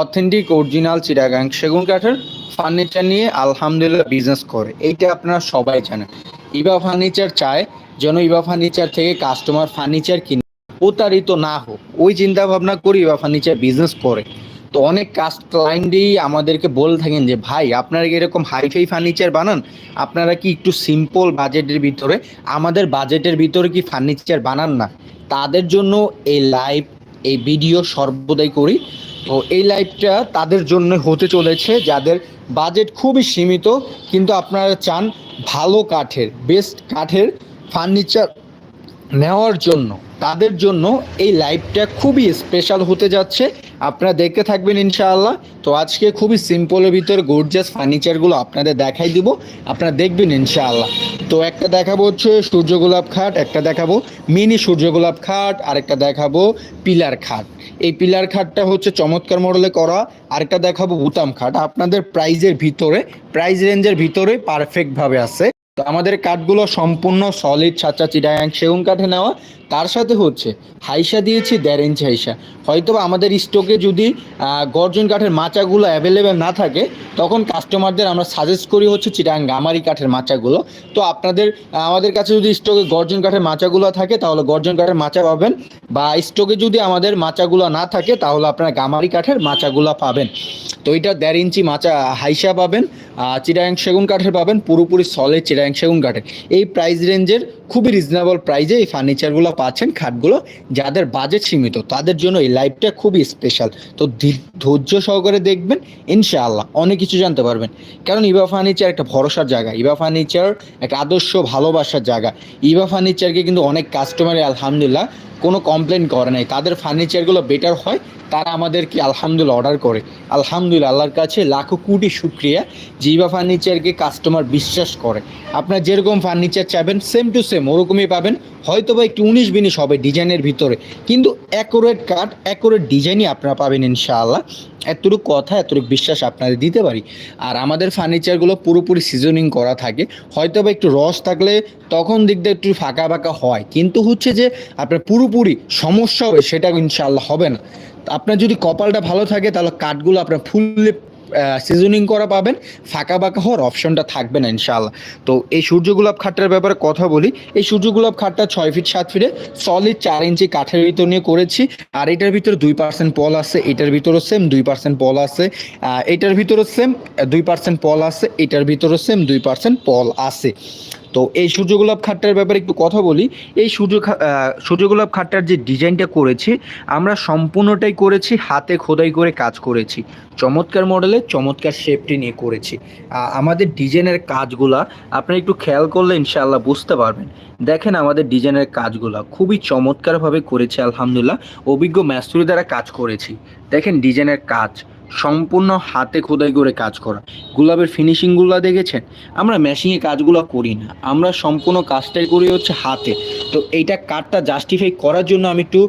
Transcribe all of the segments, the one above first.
Authentic, original Chittagong সেগুন কাঠের furniture নিয়ে আলহামদুলিল্লাহ বিজনেস করে। এইটা আপনারা সবাই জানেন। ইবা ফার্নিচার চায় যেন ইবা ফার্নিচার থেকে কাস্টমার ফার্নিচার কিনে। প্রতারিত না হোক, ওই চিন্তা ভাবনা করি ইবা ফার্নিচার বিজনেস করে। তো অনেক কাস্ট ক্লায়েন্টই আমাদেরকে বলে থাকেন যে, ভাই, আপনারা কি এরকম হাইফাই ফার্নিচার বানান? আপনারা কি একটু সিম্পল বাজেটের ভিতরে, আমাদের বাজেটের ভিতরে কি ফার্নিচার বানান না? তাদের জন্য এই লাইভ এই ভিডিও সর্বদাই করি। তো এই লাইভটা তাদের জন্য হতে চলেছে, যাদের বাজেট খুবই সীমিত, কিন্তু আপনারা চান ভালো কাঠের বেস্ট কাঠের ফার্নিচার নেওয়ার জন্য। তাদের জন্য এই লাইভটা খুবই স্পেশাল হতে যাচ্ছে। আপনারা দেখতে থাকবেন ইনশাআল্লাহ। তো আজকে খুবই সিম্পলের ভিতরে গোর্জাস ফার্নিচারগুলো আপনাদের দেখাই দিব। আপনারা দেখবেন ইনশাআল্লাহ। তো একটা দেখাবো হচ্ছে সূর্য গোলাপ খাট, একটা দেখাবো মিনি সূর্য গোলাপ খাট, আরেকটা দেখাবো পিলার খাট। এই পিলার খাটটা হচ্ছে চমৎকার মডেলে করা। আরেকটা দেখাবো বুতাম খাট। আপনাদের প্রাইজের ভিতরে প্রাইজ রেঞ্জের ভিতরে পারফেক্টভাবে আছে। তো আমাদের কাঠগুলো সম্পূর্ণ সলিড ছাঁচা চিটাগাং সেগুন কাঠে নেওয়া। তার সাথে হচ্ছে হাইসা দিয়েছি, দেড় ইঞ্চি হাইসা। হয়তো আমাদের স্টকে যদি গর্জন কাঠের মাচাগুলো অ্যাভেলেবেল না থাকে, তখন কাস্টমারদের আমরা সাজেস্ট করি হচ্ছে চিটাগাং গামারি কাঠের মাচাগুলো। তো আপনাদের আমাদের কাছে যদি স্টকে গর্জন কাঠের মাচাগুলো থাকে, তাহলে গর্জন কাঠের মাচা পাবেন। বা স্টকে যদি আমাদের মাচাগুলো না থাকে, তাহলে আপনারা গামারি কাঠের মাচাগুলো পাবেন। তো এটা দেড় ইঞ্চি মাচা হাইসা পাবেন চিটাগাং সেগুন কাঠের পাবেন, পুরোপুরি সলিড চিটাগাং সেগুন কাঠের এই প্রাইস রেঞ্জের খুবই রিজনেবল প্রাইজে এই ফার্নিচারগুলো পাচ্ছেন খাটগুলো যাদের বাজেট সীমিত, তাদের জন্য এই লাইভটা খুবই স্পেশাল তো ধৈর্য সহকারে দেখবেন, ইনশাআল্লাহ, অনেক কিছু জানতে পারবেন। কারণ ইবা ফার্নিচার একটা ভরসার জায়গা ইবা ফার্নিচার একটা আদর্শ ভালোবাসার জায়গা। ইবা ফার্নিচারকে কিন্তু অনেক কাস্টমারে আলহামদুলিল্লাহ কোনো কমপ্লেন করে নাই। তাদের ফার্নিচারগুলো বেটার হয় তারা আমাদেরকে আলহামদুলিল্লাহ অর্ডার করে? আলহামদুলিল্লাহ, আল্লাহর কাছে লাখো কোটি শুক্রিয়া। জিবা ফার্নিচারকে কাস্টমার বিশ্বাস করে। আপনার যেরকম ফার্নিচার চাইবেন সেম টু সেম ওরকমই পাবেন। হয়তো বা একটু উনিশ বিনিশ হবে ডিজাইনের ভিতরে। কিন্তু অ্যাকোরেট কাঠ অ্যাকোরেট ডিজাইনই আপনারা পাবেন ইনশাআল্লাহ। এতটুকু কথা, এতটুকু বিশ্বাস আপনাদের দিতে পারি। আর আমাদের ফার্নিচারগুলো পুরোপুরি সিজনিং করা থাকে। হয়তো বা একটু রস থাকলে তখন দিক দিয়ে একটু ফাঁকা ফাঁকা হয়। কিন্তু হচ্ছে যে, আপনার পুরোপুরি সমস্যা হবে সেটা ইনশাল্লাহ হবে না। আপনার যদি কপালটা ভালো থাকে, তাহলে কাঠগুলো আপনার ফুললে সিজনিং করা পাবেন। ফাঁকা বাঁকা হওয়ার অপশনটা থাকবে না ইনশাআল্লাহ। তো এই সূর্য গোলাপ খাটটার ব্যাপারে কথা বলি। এই সূর্য গোলাপ খাটটা ছয় ফিট সাত ফিটে সলিড চার ইঞ্চি কাঠের ভিতর নিয়ে করেছি। আর এটার ভিতরে দুই পার্সেন্ট পল আছে, এটার ভিতরেও সেম দুই পার্সেন্ট পল আছে। এটার ভিতরেও সেম দুই পার্সেন্ট পল আছে, এটার ভিতরেও সেম দুই পার্সেন্ট পল আছে। তো এই সূর্য গোলাপ খাটটার ব্যাপারে একটু কথা বলি। এই সূর্য খা- সূর্য গোলাপ খাটটার যে ডিজাইনটা করেছি, আমরা সম্পূর্ণটাই করেছি, হাতে খোদাই করে কাজ করেছি। চমৎকার মডেলে চমৎকার শেপটি নিয়ে করেছি। আমাদের ডিজাইনের কাজগুলা আপনারা একটু খেয়াল করলে ইনশাআল্লাহ বুঝতে পারবেন। দেখেন আমাদের ডিজাইনের কাজগুলা খুবই চমৎকারভাবে করেছে, আলহামদুলিল্লাহ। অভিজ্ঞ ম্যাস্তুরি দ্বারা কাজ করেছি। দেখেন ডিজাইনের কাজ। সম্পূর্ণ হাতে খোদাই করে কাজ করা। গোলাপের ফিনিশিংগুলো দেখেছেন? আমরা মেশিংয়ে কাজগুলো করি না। আমরা সম্পূর্ণ কাজটাই করি হচ্ছে হাতে। তো এইটা কাঠটা জাস্টিফাই করার জন্য আমি একটু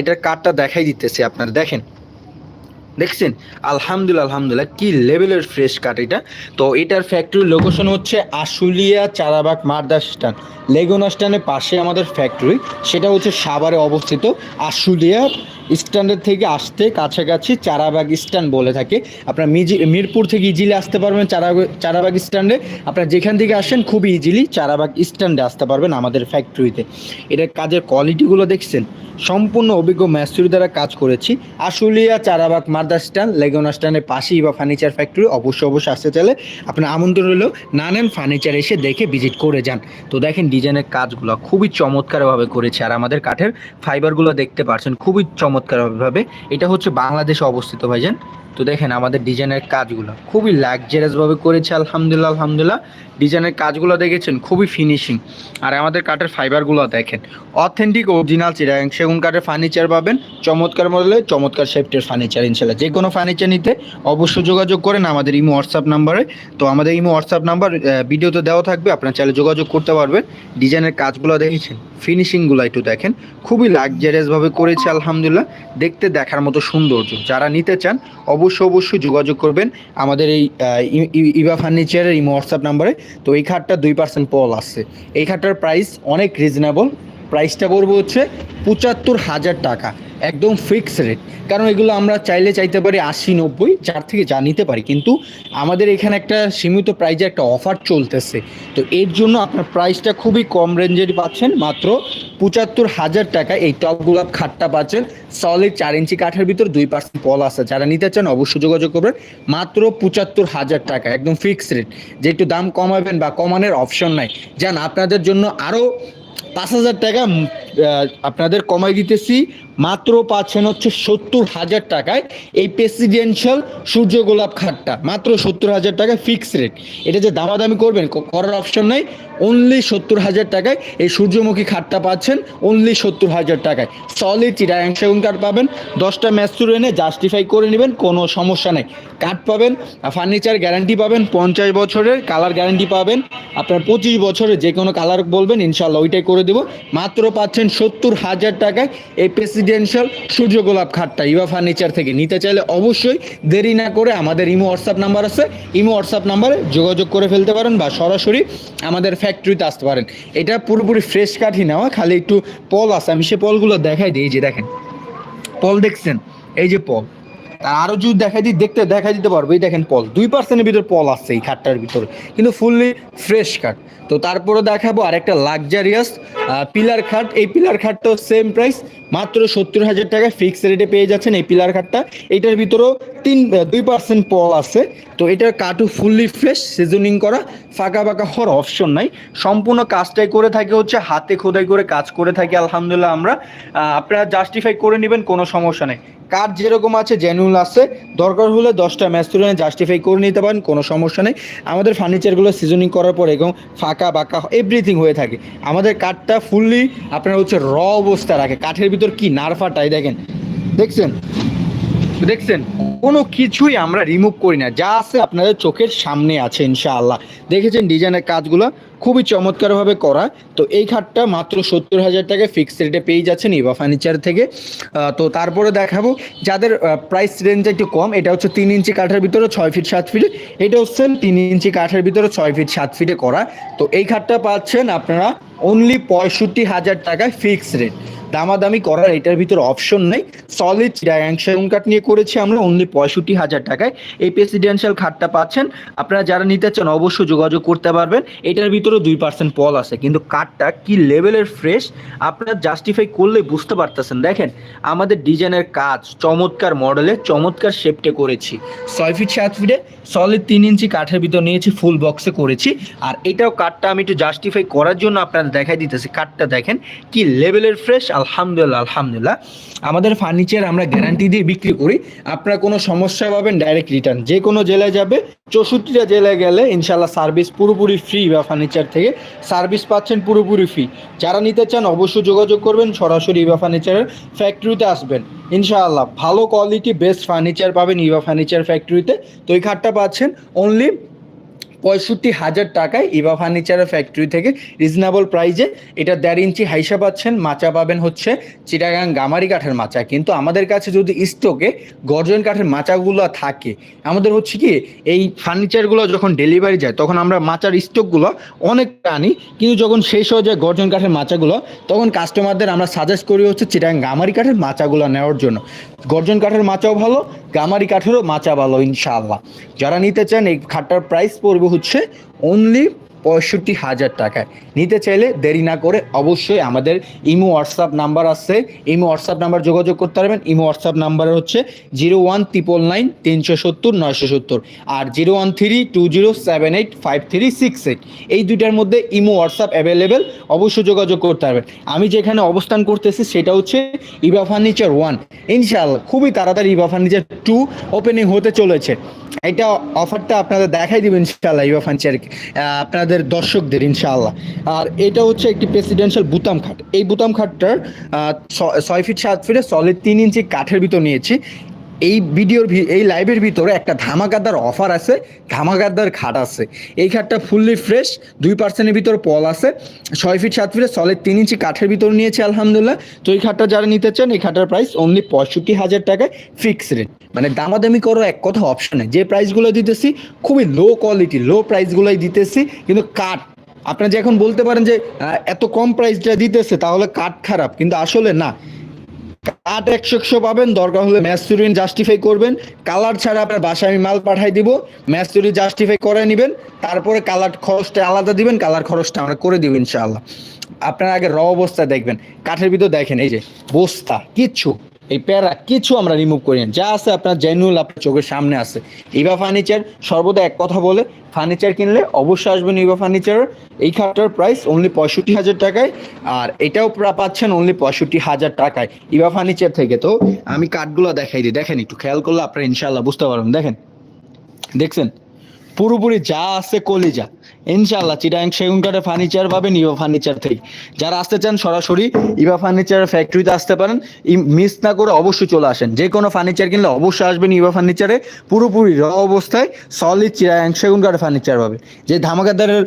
এটার কাঠটা দেখাই দিতেছি আপনারা। দেখেন, দেখছেন? আলহামদুলিল্লাহ আলহামদুলিল্লাহ, কি লেভেলের ফ্রেশ কাঠ এটা। তো এটার ফ্যাক্টরির লোকেশন হচ্ছে আশুলিয়া চারাবাগ মারদাস্টান লেগুনাস্টানের পাশে আমাদের ফ্যাক্টরি সেটা হচ্ছে সাভারে অবস্থিত আশুলিয়া স্ট্যান্ডের থেকে আসতে কাছাকাছি চারাবাগ স্ট্যান্ড বলে থাকে। আপনার মিজি মিরপুর থেকে ইজিলি আসতে পারবেন চারাবাগ চারাবাগ স্ট্যান্ডে। আপনার যেখান থেকে আসেন খুবই ইজিলি চারাবাগ স্ট্যান্ডে আসতে পারবেন আমাদের ফ্যাক্টরিতে এটার কাজের কোয়ালিটিগুলো দেখছেন? সম্পূর্ণ অভিজ্ঞ ম্যাস্টুরি দ্বারা কাজ করেছি। আশুলিয়া চারাবাগ মার্দা স্ট্যান্ড, লেগুনা স্ট্যান্ডের পাশেই বা ফার্নিচার ফ্যাক্টরি অবশ্যই অবশ্যই আসতে চাইলে আপনার আমন্ত্রণ রইল নানান ফার্নিচার এসে দেখে ভিজিট করে যান। তো দেখেন ডিজাইনের কাজগুলো খুবই চমৎকারভাবে করেছে। আর আমাদের কাঠের ফাইবারগুলো দেখতে পাচ্ছেন, খুবই চমৎকারভাবে। এটা হচ্ছে বাংলাদেশে অবস্থিত ভাইজান। তো দেখেন আমাদের ডিজাইনের কাজগুলো খুবই লাক্সারিয়াসভাবে করেছে, আলহামদুলিল্লাহ আলহামদুলিল্লাহ। ডিজাইনের কাজগুলো দেখেছেন, খুবই ফিনিশিং আর আমাদের কাঠের ফাইবারগুলো দেখেন অথেন্টিক অরিজিনাল চিরাং সেগুন কাঠের ফার্নিচার পাবেন। চমৎকার মডেলে চমৎকার সেফটের ফার্নিচার ইনশাল্লাহ যে কোনো ফার্নিচার নিতে অবশ্যই যোগাযোগ করেন আমাদের ইমো হোয়াটসঅ্যাপ নাম্বারে। তো আমাদের ইমো হোয়াটসঅ্যাপ নাম্বার ভিডিওতে দেওয়া থাকবে, আপনার চাইলে যোগাযোগ করতে পারবেন। ডিজাইনের কাজগুলো দেখেছেন ফিনিশিংগুলো একটু দেখেন। খুবই লাক্সারিয়াসভাবে করেছে, আলহামদুলিল্লাহ। দেখতে দেখার মতো সৌন্দর্য। যারা নিতে চান, অবশ্যই অবশ্যই অবশ্যই যোগাযোগ করবেন আমাদের এই ইভা ফার্নিচারের ইমো হোয়াটসঅ্যাপ নাম্বারে তো এই খাটটা দুই পার্সেন্ট পল আসছে এই খাটটার প্রাইস অনেক রিজনেবল প্রাইসটা পড়বে হচ্ছে পঁচাত্তর হাজার টাকা। একদম ফিক্স রেট কারণ এগুলো আমরা চাইলে চাইতে পারি আশি, নব্বই চার থেকে যা নিতে পারি। কিন্তু আমাদের এখানে একটা সীমিত প্রাইজে একটা অফার চলতেছে। তো এর জন্য আপনার প্রাইসটা খুবই কম রেঞ্জের পাচ্ছেন। মাত্র পঁচাত্তর হাজার টাকা এই টপ গোলাপ খাটটা পাচ্ছেন। সলিড চার ইঞ্চি কাঠের ভিতর দুই পার্সেন্ট পল আছে। যারা নিতে চান অবশ্যই যোগাযোগ করবেন। মাত্র পঁচাত্তর হাজার টাকা, একদম ফিক্স রেট যে একটু দাম কমাবেন বা কমানোর অপশন নাই। যান, আপনাদের জন্য আরও পাঁচ হাজার টাকা আপনাদের কমাই দিতেছি। মাত্র পাচ্ছেন হচ্ছে সত্তর হাজার টাকায় এই প্রেসিডেন্সিয়াল সূর্য গোলাপ খাটটা। মাত্র সত্তর হাজার টাকায় ফিক্স রেট এটা যে দামাদামি করবেন করার অপশন নাই। অনলি সত্তর হাজার টাকায় এই সূর্যমুখী খাটটা পাচ্ছেন। অনলি সত্তর হাজার টাকায়। সলিড চিটাগাং সেগুন কাঠ পাবেন। দশটা ম্যাচুর এনে জাস্টিফাই করে নেবেন, কোনো সমস্যা নেই। কাঠ পাবেন ফার্নিচার গ্যারান্টি পাবেন, পঞ্চাশ বছরের কালার গ্যারান্টি পাবেন। আপনার পঁচিশ বছরের যে কোনো কালার বলবেন ইনশাল্লাহ ওইটাই করে দেবো। মাত্র পাচ্ছেন সত্তর হাজার টাকায় এই প্রেসিডেন্সিয়াল সূর্য গোলাপ খাটটা ইভা ফার্নিচার থেকে। নিতে চাইলে অবশ্যই দেরি না করে আমাদের ইমো হোয়াটসঅ্যাপ নাম্বার আছে। ইমো হোয়াটসঅ্যাপ নাম্বারে যোগাযোগ করে ফেলতে পারেন বা সরাসরি আমাদের ফ্যাক্টরিতে আসতে পারেন। এটা পুরোপুরি ফ্রেশ কাঠি নেওয়া, খালি একটু পল আছে। আমি সে পলগুলো দেখাই দিই যে দেখেন। পল দেখছেন? এই যে পল। আর আরও যদি দেখাই দিই, দেখতে দেখাই দিতে পারব। এই দেখেন পল, দুই পার্সেন্টের ভিতর পল আসছে এই খাটটার ভিতরে। কিন্তু ফুললি ফ্রেশ খাট। তো তারপরে দেখাবো আর একটা লাক্সারিয়াস পিলার খাট। এই পিলার খাটটাও সেম প্রাইস মাত্র সত্তর হাজার টাকা ফিক্স রেটে পেয়ে যাচ্ছেন এই পিলার খাটটা। এটার ভিতরেও তিন দুই পার্সেন্ট পল আছে। তো এটার কাঠও ফুললি ফ্রেশ সিজনিং করা, ফাঁকা ফাঁকা হওয়ার অপশন নাই। সম্পূর্ণ কাজটাই করে থাকে হচ্ছে, হাতে খোদাই করে কাজ করে থাকি, আলহামদুলিল্লাহ আমরা। আপনারা জাস্টিফাই করে নেবেন, কোনো সমস্যা নেই। কার যেরকম আছে জেনুইন আছে, দরকার হলে দশটা ম্যাচ তুলে জাস্টিফাই করে নিতে পারেন, কোনো সমস্যা নেই। আমাদের ফার্নিচারগুলো সিজনিং করার পর এবং ফাঁকা বাঁকা এভরিথিং হয়ে থাকে। আমাদের কাঠটা ফুললি আপনার হচ্ছে র অবস্থা রাখে। কাঠের ভিতর কি নারফাটাই দেখেন। দেখছেন? দেখছেন, কোনো কিছুই আমরা রিমুভ করি না, যা আছে আপনাদের চোখের সামনে আছে ইনশাআল্লাহ। দেখেছেন ডিজাইনের কাজগুলো খুবই চমৎকারভাবে করা। তো এই খাটটা মাত্র সত্তর হাজার টাকা ফিক্সড রেটে পেয়ে যাচ্ছেন ইভা ফার্নিচার থেকে। তো তারপরে দেখাবো, যাদের প্রাইস রেঞ্জ একটু কম, এটা হচ্ছে তিন ইঞ্চি কাঠের ভিতরে ছয় ফিট সাত ফিটে এটা হচ্ছে তিন ইঞ্চি কাঠের ভিতরে ছয় ফিট সাত ফিটে করা। তো এই খাটটা পাচ্ছেন আপনারা অনলি পঁয়ষট্টি হাজার টাকায় ফিক্সড রেট দামাদামি করার এটার ভিতরে অপশন নেই। সলিড সেগুন কাঠ নিয়ে করেছি আমরা অনলি পঁয়ষট্টি হাজার টাকায়। এই প্রেসিডেন্সিয়াল খাটটা পাচ্ছেন। আপনারা যারা নিতে চান অবশ্যই যোগাযোগ করতে পারবেন। এটার ভিতরে দুই পার্সেন্ট পল আছে। কিন্তু কাঠটা কি লেভেলের ফ্রেশ আপনারা জাস্টিফাই করলে বুঝতে পারতেছেন। দেখেন, আমাদের ডিজাইনের কাজ চমৎকার মডেলে চমৎকার শেপটে করেছি। ছয় ফিট সাত ফিটে সলিড তিন ইঞ্চি কাঠের ভিতর নিয়েছি ফুল বক্সে করেছি। আর এটাও কাঠটা আমি একটু জাস্টিফাই করার জন্য আপনারা দেখাই দিতেছি। কাঠটা দেখেন, কি লেভেলের ফ্রেশ আলহামদুলিল্লাহ আলহামদুলিল্লাহ। আমাদের ফার্নিচার আমরা গ্যারান্টি দিয়ে বিক্রি করি। আপনারা কোনো সমস্যা পাবেন ডাইরেক্ট রিটার্ন যে কোনো জেলায় যাবে, চৌষট্টিটা জেলায় গেলে ইনশাল্লাহ সার্ভিস পুরোপুরি ফ্রি বা ফার্নিচার থেকে। সার্ভিস পাচ্ছেন পুরোপুরি ফ্রি যারা নিতে চান অবশ্যই যোগাযোগ করবেন, সরাসরি ইভা ফার্নিচারের ফ্যাক্টরিতে আসবেন। ইনশাআল্লাহ, ভালো কোয়ালিটি বেস্ট ফার্নিচার পাবেন ইভা ফার্নিচার ফ্যাক্টরিতে তো এই খাটটা পাচ্ছেন অনলি পঁয়ষট্টি হাজার টাকায় ইভা ফার্নিচারের ফ্যাক্টরি থেকে রিজনেবল প্রাইজে এটা দেড় ইঞ্চি হাইসা পাচ্ছেন, মাচা পাবেন হচ্ছে চিটাগাং গামারি কাঠের মাচা। কিন্তু আমাদের কাছে যদি স্টকে গর্জন কাঠের মাচাগুলো থাকে, আমাদের হচ্ছে কি এই ফার্নিচারগুলো যখন ডেলিভারি যায়, তখন আমরা মাচার স্টকগুলো অনেক আনি। কিন্তু যখন শেষ হয়ে যায় গর্জন কাঠের মাচাগুলো, তখন কাস্টমারদের আমরা সাজেস্ট করি হচ্ছে চিটাগাং গামারি কাঠের মাচাগুলো নেওয়ার জন্য। গর্জন কাঠের মাচাও ভালো, গামারি কাঠেরও মাচা ভালো, ইনশাআল্লাহ। যারা নিতে চান এই খাটটার প্রাইস পড়বে হচ্ছে অনলি পঁয়ষট্টি হাজার টাকায়। নিতে চাইলে দেরি না করে অবশ্যই আমাদের ইমো হোয়াটসঅ্যাপ নাম্বার আছে। ইমো হোয়াটসঅ্যাপ নাম্বার যোগাযোগ করতে পারবেন। ইমো হোয়াটসঅ্যাপ নাম্বার হচ্ছে জিরো ওয়ান ট্রিপল নাইন তিনশো সত্তর নয়শো সত্তর আর zero one three two zero seven eight five three six eight. এই দুইটার মধ্যে ইমো হোয়াটসঅ্যাপ অ্যাভেলেবেল, অবশ্যই যোগাযোগ করতে পারবেন। আমি যেখানে অবস্থান করতেছি সেটা হচ্ছে ইভা ফার্নিচার ওয়ান। ইনশাআল্লাহ খুবই তাড়াতাড়ি ইভা ফার্নিচার টু ওপেনিং হতে চলেছে। এটা অফারটা আপনাদের দেখাই দিবেন ইনশাআল্লাহ ইভা ফার্নিচার আপনাদের দর্শকদের, ইনশাআল্লাহ। আর এটা হচ্ছে একটি প্রেসিডেন্সিয়াল বুতাম খাট। এই বুতাম খাটটার ছয় ফিট সাত ফিটে সলিড তিন ইঞ্চি কাঠের ভিতর নিয়েছি। এই ভিডিওর এই লাইভের ভিতরে একটা ধামাকাদার অফার আছে, ধামাকাদার খাট আছে। এই খাটটা ফুললি ফ্রেশ দুই পার্সেন্টের ভিতর পল আছে, ছয় ফিট সাত ফিটে সলিড তিন ইঞ্চি কাঠের ভিতর নিয়েছে, আলহামদুলিল্লাহ। তো এই খাটটা যারা নিতে চান, এই খাটার প্রাইস অনলি পঁয়ষট্টি হাজার টাকায় ফিক্স রেট মানে দামাদামি করার এক কথা অপশন নেই। যে প্রাইসগুলো দিতেছি, খুবই লো কোয়ালিটি লো প্রাইসগুলোই দিতেছি, কিন্তু কাঠ, আপনারা যে এখন বলতে পারেন যে এত কম প্রাইসটা দিতেছে, তাহলে কাঠ খারাপ, কিন্তু আসলে না। কাঠ একশো একশো পাবেন। দরকার হলে ম্যাস্তুরিন জাস্টিফাই করবেন। কালার ছাড়া আপনার বাসায় আমি মাল পাঠাই দিব। ম্যাস্তুরি জাস্টিফাই করে নেবেন। তারপরে কালার খরচটা আলাদা দিবেন। কালার খরচটা আমরা করে দিব ইনশাআল্লাহ। আপনারা আগে র অবস্থা দেখবেন। কাঠের ভিতর দেখেন, এই যে বস্তা, কিচ্ছু। এই প্যারা কিছু আমরা রিমুভ করি না। যা আছে আপনার জেনুয়াল আপনার চোখের সামনে আছে। ইভা ফার্নিচার সর্বদা এক কথা বলে ফার্নিচার কিনলে অবশ্যই আসবেন ইভা ফার্নিচার এই খাটটার প্রাইস অনলি পঁয়ষট্টি হাজার টাকায়, আর এটাও পাচ্ছেন অনলি পঁয়ষট্টি হাজার টাকায় ইভা ফার্নিচার থেকে। তো আমি কাঠগুলো দেখাই দিই। দেখেন একটু খেয়াল করলে আপনারা ইনশাল্লাহ বুঝতে পারবেন। দেখেন, দেখছেন? পুরোপুরি যা আছে কলিজা। ইনশাল্লাহ চিটাং সেগুন কাঠের ফার্নিচার পাবেন, ইভা ফার্নিচার থেকে যারা আসতে চান সরাসরি ইভা ফার্নিচারের ফ্যাক্টরিতে আসতে পারেন। মিস না করে অবশ্যই চলে আসেন। যে কোনো ফার্নিচার কিনলে অবশ্যই আসবেন ইভা ফার্নিচারে পুরোপুরি র অবস্থায় সলিড চিরাং সেগুন কাঠের ফার্নিচার পাবে যে ধামাকাদারের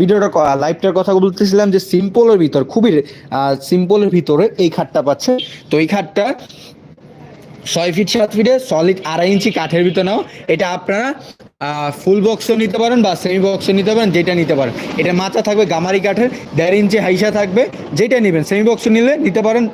ভিডিওটা লাইভটার কথা বলতেছিলাম যে সিম্পলের ভিতর, খুবই সিম্পলের ভিতরে এই খাটটা পাচ্ছে তো এই খাটটা ছয় ফিট সাত ফিটে সলিড আড়াই ইঞ্চি কাঠের ভিতর নাও। এটা আপনারা ফুল বক্সও নিতে পারেন বা সেমি বক্সও নিতে পারেন, যেটা নিতে পারেন। এটা মাথা থাকবে গামারি কাঠের, দেড় ইঞ্চি হাইসা থাকবে, যেটা নেবেন। সেমি বক্সও নিলে নিতে পারেন